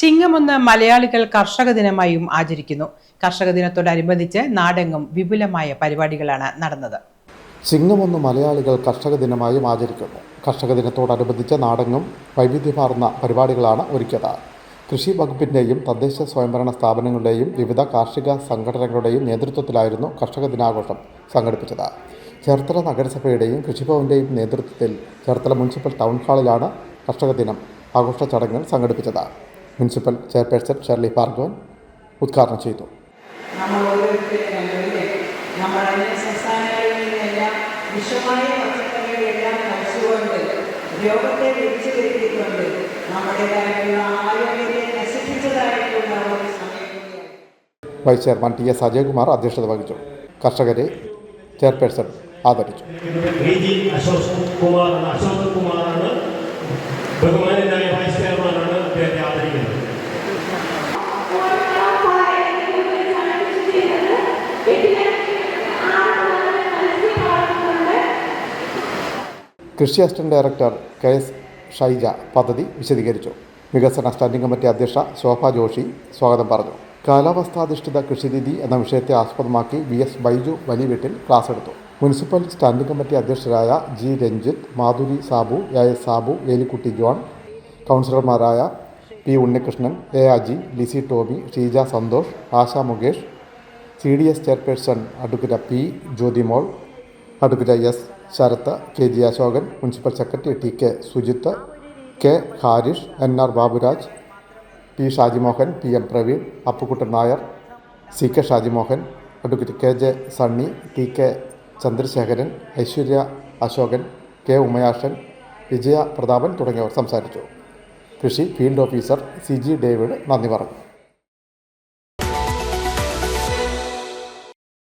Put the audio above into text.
ചിങ്ങമൊന്ന് മലയാളികൾ കർഷക ദിനമായും ആചരിക്കുന്നു. കർഷക ദിനത്തോടനുബന്ധിച്ച് നാടെങ്ങും വിപുലമായ പരിപാടികളാണ് നടന്നത്. ചിങ്ങമൊന്ന് മലയാളികൾ കർഷക ദിനമായും ആചരിക്കുന്നു. കർഷക ദിനത്തോടനുബന്ധിച്ച് നാടെങ്ങും വൈവിധ്യമാർന്ന പരിപാടികളാണ് ഒരുക്കിയത്. കൃഷി വകുപ്പിന്റെയും തദ്ദേശ സ്വയംഭരണ സ്ഥാപനങ്ങളുടെയും വിവിധ കാർഷിക സംഘടനകളുടെയും നേതൃത്വത്തിലായിരുന്നു കർഷക ദിനാഘോഷം സംഘടിപ്പിച്ചത്. ചേർത്തല നഗരസഭയുടെയും കൃഷിഭവന്റെയും നേതൃത്വത്തിൽ ചേർത്തല മുനിസിപ്പൽ ടൗൺ ഹാളിലാണ് കർഷക ദിനം ആഘോഷ ചടങ്ങുകൾ സംഘടിപ്പിച്ചത്. മുനിസിപ്പൽ ചെയർപേഴ്സൺ ഷെർലി ഭാർഗവൻ ഉദ്ഘാടനം ചെയ്തു. നമ്മൾ ഓരോരുത്തരുടെ നമ്മൾ അന്യ സംസ്ഥാനങ്ങളിൽ നിന്നെല്ലാം വിഷമായ പച്ചക്കറികളെല്ലാം കഴിച്ചുകൊണ്ട് രോഗത്തെ വിളിച്ചു വരുത്തിക്കൊണ്ട് നമ്മുടേതായിട്ടുള്ള ആരോഗ്യത്തെ നശിപ്പിച്ചതായിട്ടുള്ള ഒരു സമയം vice chairman T S Ajayakumar അധ്യക്ഷത വഹിച്ചു. കർഷകരെ ചെയർപേഴ്സൺ ആദരിച്ചു. കുമാർ ജി അശോക് കുമാറാണ്. അശോക് കൃഷി assistant director K S Shaija പദ്ധതി വിശദീകരിച്ചു. വികസന സ്റ്റാൻഡിംഗ് കമ്മിറ്റി അധ്യക്ഷ ശോഭ ജോഷി സ്വാഗതം പറഞ്ഞു. കാലാവസ്ഥാധിഷ്ഠിത കൃഷിരീതി എന്ന വിഷയത്തെ ആസ്പദമാക്കി V S Baiju Valiyaveettil class എടുത്തു. Municipal standing committee അധ്യക്ഷരായ G Ranjith Madhuri Sabu A S Sabu Elikutty John കൗൺസിലർമാരായ P Unnikrishnan A Aji Lizy Tomy Sheeja Santhosh Asha Mukesh C D S chairperson advocate P Jyothimol advocate S. Sharath K. G. Ashokan municipal secretary T. K. Sujith K. Harish N. R. Baburaj P. Shajimohan P. M Praveen Appukuttan Nair C. K. Shajimohan advocate K. J. Sunny T. K. Chandrasekharan Aishwarya Ashokan K. Umayashan Vijaya Prathapan തുടങ്ങിയവർ സംസാരിച്ചു. കൃഷി field officer C. G. David നന്ദി പറഞ്ഞു.